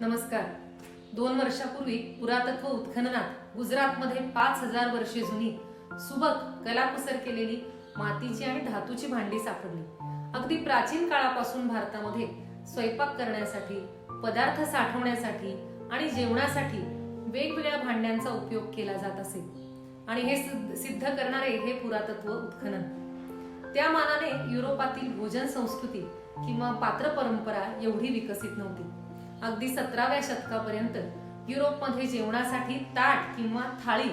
नमस्कार. दोन वर्षापूर्वी पुरातत्व उत्खननात गुजरातमध्ये पाच हजार वर्षे जुनी सुबक कलाकुसर केलेली मातीची आणि धातूची भांडी सापडली. अगदी प्राचीन काळापासून भारतामध्ये स्वयंपाक करण्यासाठी पदार्थ साठवण्यासाठी आणि जेवणासाठी वेगवेगळ्या भांड्यांचा उपयोग केला जात असे. आणि हे सिद्ध सिद्ध करणारे हे पुरातत्व उत्खनन. त्या मानाने युरोपातील भोजन संस्कृती किंवा पात्र परंपरा एवढी विकसित नव्हती. अगदी सतराव्या शतकापर्यंत युरोपमध्ये जेवणासाठी ताट किंवा थाळी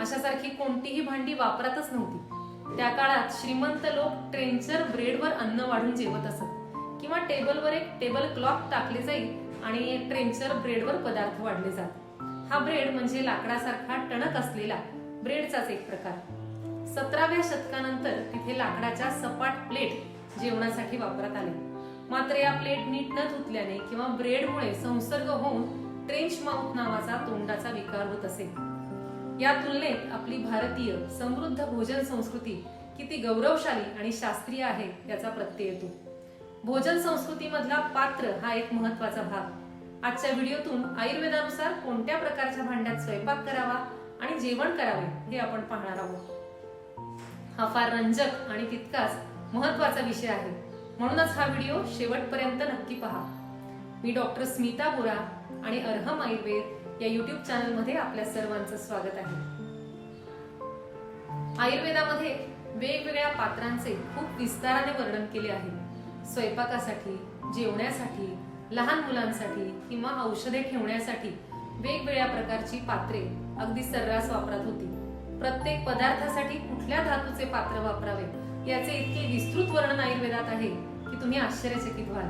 अशासारखी कोणतीही भांडी वापरातच नव्हती. त्या काळात श्रीमंत लोक ट्रेंचर ब्रेडवर अन्न वाढून जेवत असत किंवा टेबलवर एक टेबल क्लॉक टाकले जाईल आणि ट्रेंचर ब्रेडवर पदार्थ वाढले जात. हा ब्रेड म्हणजे लाकडासारखा टणक असलेला ब्रेडचाच एक प्रकार. सतराव्या शतकानंतर तिथे लाकडाच्या सपाट प्लेट जेवणासाठी वापरात आले. मात्र या प्लेट नीट न धुतल्याने किंवा ब्रेडमुळे संसर्ग होऊन ट्रेंच माउथ नावाचा तोंडाचा विकार होत असे. या तुलनेत आपली भारतीय समृद्ध भोजन संस्कृती किती गौरवशाली आणि शास्त्रीय आहे याचा प्रत्यय येतो. भोजन संस्कृतीमधला पात्र हा एक महत्त्वाचा भाग. आजच्या व्हिडिओतून आयुर्वेदानुसार कोणत्या प्रकारच्या भांड्यात स्वयंपाक करावा आणि जेवण करावे हे आपण पाहणार आहोत. हा फार रंजक आणि तितकाच महत्त्वाचा विषय आहे. म्हणूनच हा व्हिडिओ शेवटपर्यंत नक्की पहा. मी डॉक्टर स्मिता बोरा आणि अर्हम आयुर्वेद या युट्यूब चॅनलमध्ये आपल्या सर्वांचं स्वागत आहे. आयुर्वेदामध्ये वेगवेगळ्या पात्रांचे खूप विस्ताराने वर्णन केले आहे. स्वयंपाकासाठी जेवण्यासाठी लहान मुलांसाठी किंवा औषधे ठेवण्यासाठी वेगवेगळ्या प्रकारची पात्रे अगदी सर्रास वापरात होती. प्रत्येक पदार्थासाठी कुठल्या धातूचे पात्र वापरावे? याचे इतके विस्तृत वर्णन आयुर्वेदात आहे की तुम्ही आश्चर्यचकित व्हाल.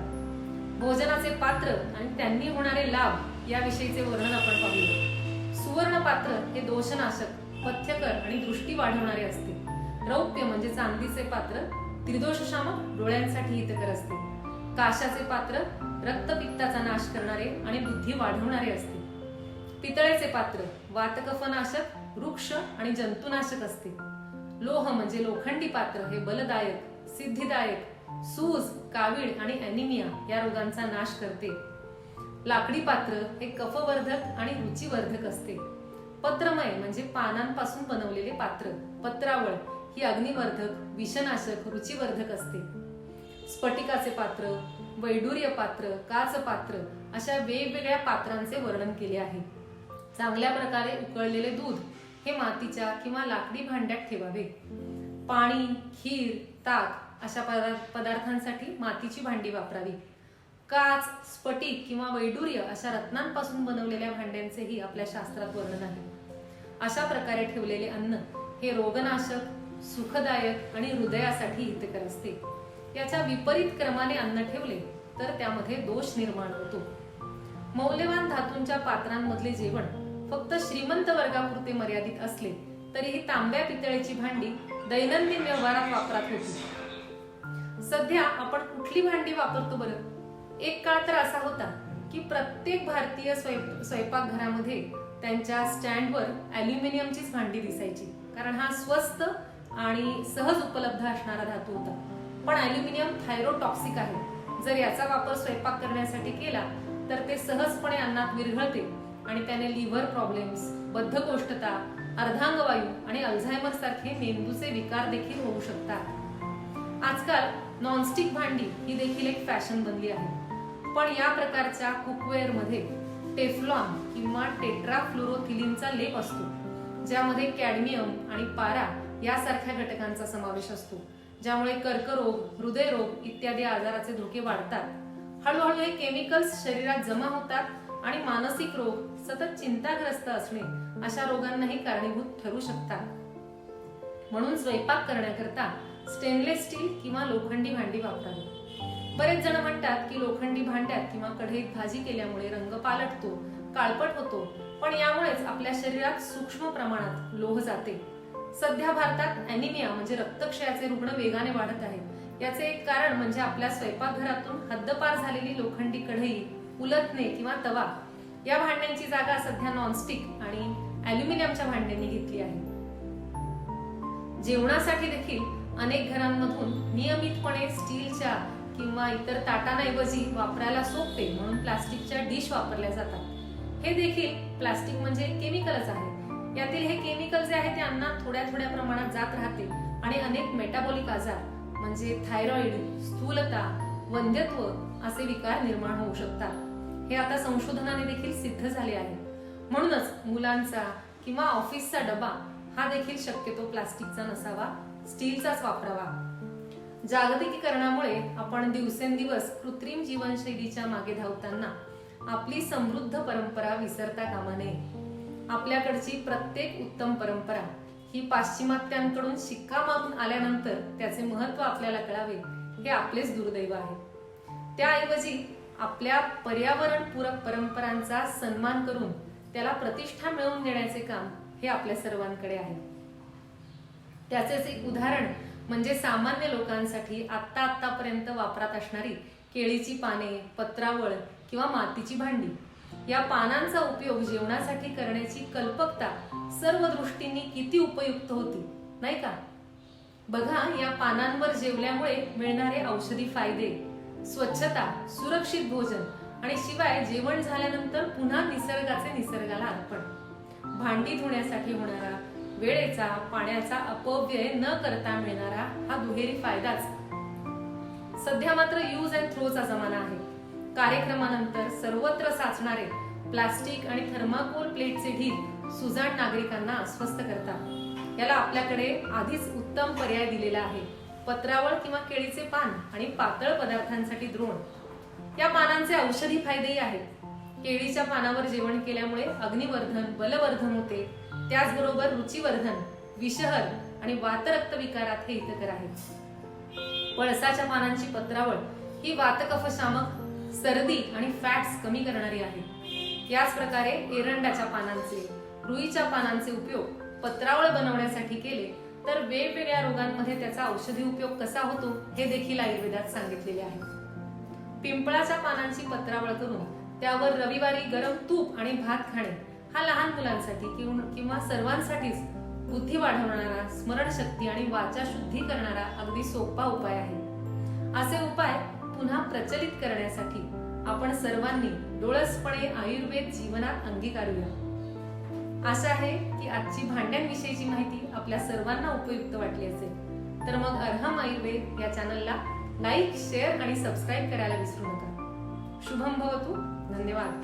भोजनाचे पात्र आणि त्यांनी होणारे लाभ याविषयीचे वर्णन आपण पाहूया. सुवर्ण पात्र हे दोषनाशक पथ्यकर आणि दृष्टी वाढवणारे असते. रौप्य म्हणजे चांदीचे पात्र त्रिदोषशामक डोळ्यांसाठी हितकर असते. काशाचे पात्र रक्तपित्ताचा नाश करणारे आणि बुद्धी वाढवणारे असते. पितळेचे पात्र वातकफनाशक वृक्ष आणि जंतुनाशक असते. लोह म्हणजे लोखंडी पात्र हे बलदायक सिद्धिदायक सूज कावीळ आणि अॅनिमिया या रोगांचा नाश करते. लाकडी पात्र हे कफवर्धक आणि रुचीवर्धक असते. पत्रमय म्हणजे पानांपासून बनवलेले पात्र पत्रावळ ही अग्निवर्धक विषनाशक रुचीवर्धक असते. स्फटिकाचे पात्र वैडूर्य पात्र काच पात्र अशा वेगवेगळ्या पात्रांचे वर्णन केले आहे. चांगल्या प्रकारे उकळलेले दूध हे मातीच्या किंवा लाकडी भांड्यात ठेवावे. पाणी खीर ताक अशा पदार्थांसाठी मातीची भांडी वापरावी. काच स्फटिक किंवा वैडूर्य अशा रत्नांपासून बनवलेल्या भांड्यांचेही आपल्या शास्त्रात वर्णन आहे. अशा प्रकारे ठेवलेले अन्न हे रोगनाशक सुखदायक आणि हृदयासाठी हितकर असते. याच्या विपरीत क्रमाने अन्न ठेवले तर त्यामध्ये दोष निर्माण होतो. मौल्यवान धातूंच्या पात्रांमधले जेवण फक्त श्रीमंत वर्गापुरते मर्यादित असले तरीही तांब्या पितळेची भांडी दैनंदिन व्यवहारात वापरात होती. सध्या आपण कुठली भांडी वापरतो बरं? एक काळ तर असा होता की प्रत्येक भारतीय स्वयंपाकघरामध्ये त्यांच्या स्टँडवर अॅल्युमिनियमचीच भांडी दिसायची कारण हा स्वस्त आणि सहज उपलब्ध असणारा धातू होता. पण अॅल्युमिनियम थायरोटॉक्सिक आहे. जर याचा वापर स्वयंपाक करण्यासाठी केला तर ते सहजपणे अन्नात विरघळते. आणि त्याने लिव्हर प्रॉब्लेम्स बद्धकोष्ठता अर्धांगवायू आणि अल्झायमर सारखे मेंदूचे विकार देखील होऊ शकतात. आजकाल नॉनस्टिक भांडी ही देखील एक फॅशन बनली आहे. पण या प्रकारच्या कुकवेअरमध्ये टेफ्लॉन किंवा टेट्राफ्लोरोथिलिनचा लेप असतो ज्यामध्ये कॅडमियम आणि पारा यासारख्या घटकांचा समावेश असतो ज्यामुळे कर्करोग हृदयरोग इत्यादी आजाराचे धोके वाढतात. हळूहळू हे केमिकल्स शरीरात जमा होतात आणि मानसिक रोग सतत चिंताग्रस्त असणे अशा रोगांनाही कारणीभूत ठरू शकतात. म्हणून स्वयंपाक करण्याकरता स्टेनलेस स्टील किंवा लोखंडी भांडी वापरावी. बरेच जण म्हणतात की लोखंडी भांड्यात किंवा कढईत भाजी केल्यामुळे रंग पालटतो काळपट होतो पण यामुळेच आपल्या शरीरात सूक्ष्म प्रमाणात लोह जाते. सध्या भारतात अॅनिमिया म्हणजे रक्तक्षयाचे रुग्ण वेगाने वाढत आहेत याचे एक कारण म्हणजे आपल्या स्वयंपाकघरातून हद्दपार झालेली लोखंडी कढई उलटणे किंवा तवा या भांड्यांची जागा सध्या नॉनस्टिक आणि अल्युमिनियमच्या भांड्यांनी घेतली आहे. जेवणासाठी देखील अनेक घरांमधून नियमितपणे स्टीलच्या किंवा इतर ताटांऐवजी वापरायला सोपते म्हणून प्लास्टिकच्या डिश वापरल्या जातात. हे देखील प्लास्टिक म्हणजे केमिकलच आहे. यातील हे केमिकल जे आहे ते अन्नात थोड्या थोड्या प्रमाणात जात राहते आणि अनेक मेटाबॉलिक आजार म्हणजे थायरॉइड स्थूलता वंध्यत्व असे विकार निर्माण होऊ शकतात. हे आता संशोधनाने देखील सिद्ध झाले आहे. म्हणूनच मुलांचा किंवा ऑफिसचा डबा हा देखील शक्यतो प्लास्टिकचा नसावा स्टीलचाच वापरावा. जागतिकीकरणामुळे आपण दिवसेंदिवस कृत्रिम जीवनशैलीच्या मागे धावताना आपली समृद्ध परंपरा विसरता कामा नये. आपल्याकडची प्रत्येक उत्तम परंपरा ही पाश्चिमात्यांकडून शिक्का मारून आल्यानंतर त्याचे महत्त्व आपल्याला कळावे हे आपलेच दुर्दैव आहे. त्याऐवजी आपल्या पर्यावरणपूरक परंपरांचा सन्मान करून त्याला प्रतिष्ठा मिळवून देण्याचे काम हे आपल्या सर्वांकडे आहे. त्याचेच एक उदाहरण म्हणजे सामान्य लोकांसाठी आत्ता आत्तापर्यंत वापरात असणारी केळीची पाने पत्रावळ किंवा मातीची भांडी या पानांचा उपयोग जेवणासाठी करण्याची कल्पकता सर्व दृष्टींनी किती उपयुक्त होती नाही का? बघा या पानांवर जेवल्यामुळे मिळणारे औषधी फायदे स्वच्छता सुरक्षित भोजन आणि शिवाय जेवण झाल्यानंतर पुन्हा निसर्गाचे निसर्गाला अर्पण. भांडी धुण्यासाठी होणारा वेळेचा पाण्याचा अपव्यय न करता मिळणारा हा दुहेरी फायदाच. सध्या मात्र यूज अँड थ्रोचा जमाना आहे. कार्यक्रमानंतर सर्वत्र साचणारे प्लास्टिक आणि थर्माकोल प्लेटचे ढीग सुजाण नागरिकांना अस्वस्थ करतात. याला आपल्याकडे आधीच उत्तम पर्याय दिलेला आहे. पत्रावळ किंवा केळीचे पान आणि पातळ पदार्थांसाठी द्रोण. या पानांचे औषधी फायदेही आहेत. केळीच्या पानावर जेवण केल्यामुळे अग्निवर्धन बलवर्धन होते. त्याचबरोबर रुचिवर्धन विषहर आणि वातरक्त विकारात हे हितकर आहे. पळसाच्या पानांची पत्रावळ ही वातकफशामक सर्दी आणि फॅट्स कमी करणारी आहे याच प्रकारे एरंडाच्या पानांचे रुईच्या पानांचे उपयोग पत्रावळ बनवण्यासाठी केले तर वेगवेगळ्या रोगांमध्ये त्याचा औषधी उपयोग कसा होतो हे देखील आयुर्वेदात सांगितलेले आहे. पिंपळाच्या पानांची पत्रावळ करून त्यावर रविवारी गरम तूप आणि भात खाणे हा लहान मुलांसाठी किंवा- सर्वांसाठीच बुद्धी वाढवणारा स्मरणशक्ती आणि वाचा शुद्धी करणारा अगदी सोपा उपाय आहे. असे उपाय पुन्हा प्रचलित करण्यासाठी आपण सर्वांनी डोळसपणे आयुर्वेद जीवनात अंगीकारूया. आशा आहे की आजची भांड्यांविषयीची माहिती आपल्या सर्वांना उपयुक्त वाटली असेल. तर मग अर्हम आयुर्वेद या चॅनलला लाईक शेअर आणि सबस्क्राईब करायला विसरू नका. शुभम भवतू. धन्यवाद.